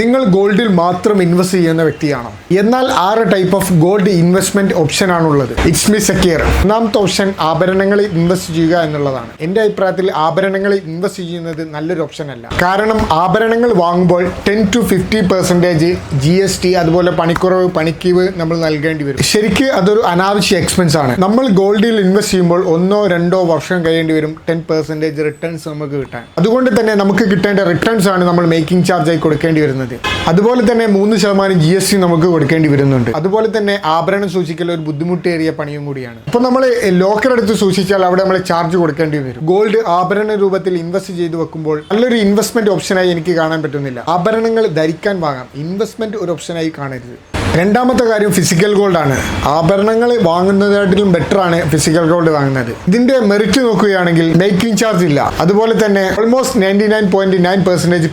നിങ്ങൾ ഗോൾഡിൽ മാത്രം ഇൻവെസ്റ്റ് ചെയ്യുന്ന വ്യക്തിയാണ്? എന്നാൽ ആറ് type of gold investment option ആണുള്ളത്. ഇറ്റ്സ് മി സെക്യൂർ ഒന്നാമത്തെ ഓപ്ഷൻ ആഭരണങ്ങളിൽ ഇൻവെസ്റ്റ് ചെയ്യുക എന്നുള്ളതാണ്. എന്റെ അഭിപ്രായത്തിൽ ആഭരണങ്ങളിൽ ഇൻവെസ്റ്റ് ചെയ്യുന്നത് നല്ലൊരു ഓപ്ഷൻ അല്ല. കാരണം ആഭരണങ്ങൾ വാങ്ങുമ്പോൾ ten to fifty percentage G S T അതുപോലെ പണിക്കുറവ് പണിക്കീവ് നമ്മൾ നൽകേണ്ടി വരും. ശരിക്ക് അതൊരു അനാവശ്യ എക്സ്പെൻസ് ആണ്. നമ്മൾ ഗോൾഡിൽ ഇൻവെസ്റ്റ് ചെയ്യുമ്പോൾ ഒന്നോ രണ്ടോ വർഷം കഴിയേണ്ടി വരും ടെൻ പെർസെന്റേജ് റിട്ടേൺസ് നമുക്ക് കിട്ടാൻ. അതുകൊണ്ട് തന്നെ നമുക്ക് കിട്ടേണ്ട റിട്ടേൺസ് ആണ് നമ്മൾ മേക്കിംഗ് ചാർജ് ആയി കൊടുക്കേണ്ടി വരുന്നത്. അതുപോലെ തന്നെ മൂന്ന് ശതമാനം ജി എസ് ടി നമുക്ക് കൊടുക്കേണ്ടി വരുന്നുണ്ട്. അതുപോലെ തന്നെ ആഭരണം സൂക്ഷിക്കൽ ഒരു ബുദ്ധിമുട്ടേറിയ പണിയും കൂടിയാണ്. അപ്പോൾ നമ്മൾ ലോക്കർ എടുത്ത് സൂക്ഷിച്ചാൽ അവിടെ നമ്മൾ ചാർജ് കൊടുക്കേണ്ടി വരും. ഗോൾഡ് ആഭരണ രൂപത്തിൽ ഇൻവെസ്റ്റ് ചെയ്ത് വെക്കുമ്പോൾ നല്ലൊരു ഇൻവെസ്റ്റ്മെന്റ് ഓപ്ഷനായി എനിക്ക് കാണാൻ പറ്റുന്നില്ല. ആഭരണങ്ങൾ ധരിക്കാൻ വാങ്ങാം. ഇൻവെസ്റ്റ്മെന്റ് ഒരു ഓപ്ഷനായി കാണരുത്. രണ്ടാമത്തെ കാര്യം ഫിസിക്കൽ ഗോൾഡ് ആണ്. ആഭരണങ്ങൾ ബെറ്റർ ആണ് ഫിസിക്കൽ ഗോൾഡ് വാങ്ങുന്നത്. ഇതിന്റെ മെറിറ്റ് നോക്കുകയാണെങ്കിൽ മേക്കിംഗ് ചാർജ് ഇല്ല. അതുപോലെ തന്നെ almost ninety nine point nine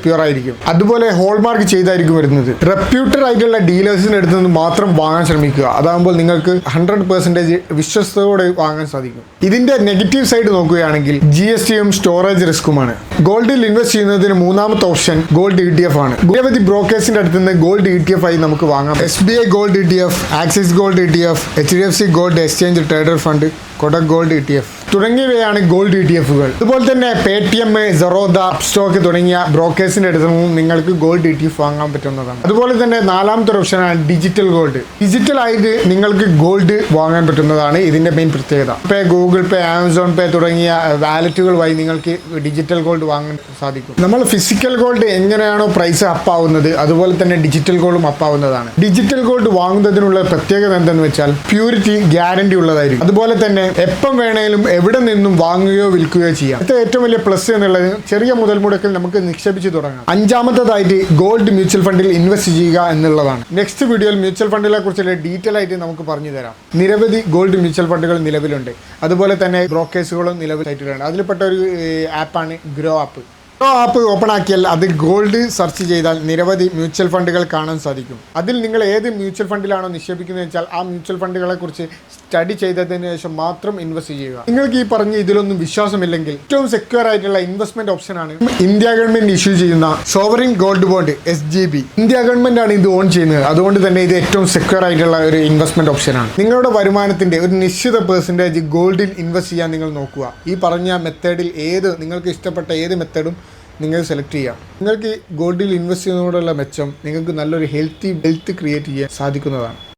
pure ആയിരിക്കും. അതുപോലെ ഹോൾമാർക്ക് ചെയ്തായിരിക്കും വരുന്നത്. റെപ്യൂട്ടഡ് ആയിട്ടുള്ള ഡീലേഴ്സിന്റെ അടുത്ത് നിന്ന് മാത്രം വാങ്ങാൻ ശ്രമിക്കുക. അതാകുമ്പോൾ നിങ്ങൾക്ക് ഹൺഡ്രഡ് പെർസെന്റേജ് വിശ്വസ്തയോടെ വാങ്ങാൻ സാധിക്കും. ഇതിന്റെ നെഗറ്റീവ് സൈഡ് നോക്കുകയാണെങ്കിൽ ജി എസ് ടിയും സ്റ്റോറേജ് റിസ്ക്കുമാണ് ഗോൾഡിൽ ഇൻവെസ്റ്റ് ചെയ്യുന്നതിന് മൂന്നാമത്തെ option gold E T F ആണ്. നിരവധി ബ്രോക്കേഴ്സിന്റെ അടുത്ത് നിന്ന് ഗോൾഡ് ഇ ടി എഫ് ആയി നമുക്ക് വാങ്ങാം S B I gold E T F axis gold E T F H D F C gold exchange trader fund Kotak gold E T F. തുടങ്ങിയവയാണ് gold E T എഫുകൾ. അതുപോലെ തന്നെ Paytm Zerodha stock തുടങ്ങിയ ബ്രോക്കേഴ്സിന്റെ അടുത്ത് നിന്നും നിങ്ങൾക്ക് gold E T F വാങ്ങാൻ പറ്റുന്നതാണ്. അതുപോലെ തന്നെ നാലാമത്തെ ഓപ്ഷനാണ് ഡിജിറ്റൽ ഗോൾഡ് ഡിജിറ്റൽ ആയിട്ട് നിങ്ങൾക്ക് ഗോൾഡ് വാങ്ങാൻ പറ്റുന്നതാണ് ഇതിന്റെ മെയിൻ പ്രത്യേകത. പേ ഗൂഗിൾ പേ ആമസോൺ പേ തുടങ്ങിയ വാലറ്റുകൾ വഴി നിങ്ങൾക്ക് ഡിജിറ്റൽ ഗോൾഡ് വാങ്ങാൻ സാധിക്കും. നമ്മൾ ഫിസിക്കൽ ഗോൾഡ് എങ്ങനെയാണോ പ്രൈസ് അപ്പാവുന്നത് അതുപോലെ തന്നെ ഡിജിറ്റൽ ഗോൾഡും അപ്പാവുന്നതാണ് ഡിജിറ്റൽ ഗോൾഡ് വാങ്ങുന്നതിനുള്ള പ്രത്യേകത എന്തെന്ന് വെച്ചാൽ പ്യൂരിറ്റി ഗ്യാരണ്ടി ഉള്ളതായിരിക്കും. അതുപോലെ തന്നെ എപ്പം വേണേലും എവിടെ നിന്നും വാങ്ങുകയോ വിൽക്കുകയോ ചെയ്യാം. ഇത് ഏറ്റവും വലിയ പ്ലസ് എന്നുള്ളത് ചെറിയ മുതൽ മുടക്കിൽ നമുക്ക് നിക്ഷേപിച്ച് തുടങ്ങാം. അഞ്ചാമത്തതായിട്ട് ഗോൾഡ് മ്യൂച്വൽ ഫണ്ടിൽ ഇൻവെസ്റ്റ് ചെയ്യുക എന്നുള്ളതാണ്. നെക്സ്റ്റ് വീഡിയോയിൽ മ്യൂച്വൽ ഫണ്ടിനെ കുറിച്ചുള്ള ഡീറ്റെയിൽ ആയിട്ട് നമുക്ക് പറഞ്ഞു തരാം. നിരവധി ഗോൾഡ് മ്യൂച്വൽ ഫണ്ടുകൾ നിലവിലുണ്ട്. അതുപോലെ തന്നെ ബ്രോക്കേഴ്സുകളും നിലവിലായിട്ടുണ്ട് അതിൽപ്പെട്ട ഒരു ആപ്പാണ് Groww app Groww app open ആക്കിയാൽ അത് ഗോൾഡ് സെർച്ച് ചെയ്താൽ നിരവധി മ്യൂച്വൽ ഫണ്ടുകൾ കാണാൻ സാധിക്കും. അതിൽ നിങ്ങൾ ഏത് മ്യൂച്വൽ ഫണ്ടിലാണോ നിക്ഷേപിക്കുന്നത് വെച്ചാൽ ആ മ്യൂച്വൽ ഫണ്ടുകളെ കുറിച്ച് സ്റ്റഡി ചെയ്തതിന് ശേഷം മാത്രം ഇൻവെസ്റ്റ് ചെയ്യുക. നിങ്ങൾക്ക് ഈ പറഞ്ഞ ഇതിലൊന്നും വിശ്വാസമില്ലെങ്കിൽ ഏറ്റവും സെക്യൂർ ആയിട്ടുള്ള ഇൻവെസ്റ്റ്മെന്റ് ഓപ്ഷൻ ആണ് ഇന്ത്യ ഗവൺമെന്റ് ഇഷ്യൂ ചെയ്യുന്ന sovereign gold bond S G B India government ആണ് ഇത് ഓൺ ചെയ്യുന്നത്. അതുകൊണ്ട് തന്നെ ഇത് ഏറ്റവും സെക്യൂർ ആയിട്ടുള്ള ഒരു ഇൻവെസ്റ്റ്മെന്റ് ഓപ്ഷനാണ് നിങ്ങളുടെ വരുമാനത്തിന്റെ ഒരു നിശ്ചിത പെർസെന്റേജ് ഗോൾഡിൽ ഇൻവെസ്റ്റ് ചെയ്യാൻ നിങ്ങൾ നോക്കുക. ഈ പറഞ്ഞ മെത്തേഡിൽ ഏത് നിങ്ങൾക്ക് ഇഷ്ടപ്പെട്ട ഏത് മെത്തേഡും നിങ്ങൾ സെലക്ട് ചെയ്യാം. നിങ്ങൾക്ക് ഗോൾഡിൽ ഇൻവെസ്റ്റ് ചെയ്യുന്നതോടുള്ള മെച്ചം നിങ്ങൾക്ക് നല്ലൊരു ഹെൽത്തി വെൽത്ത് ക്രിയേറ്റ് ചെയ്യാൻ സാധിക്കുന്നതാണ്.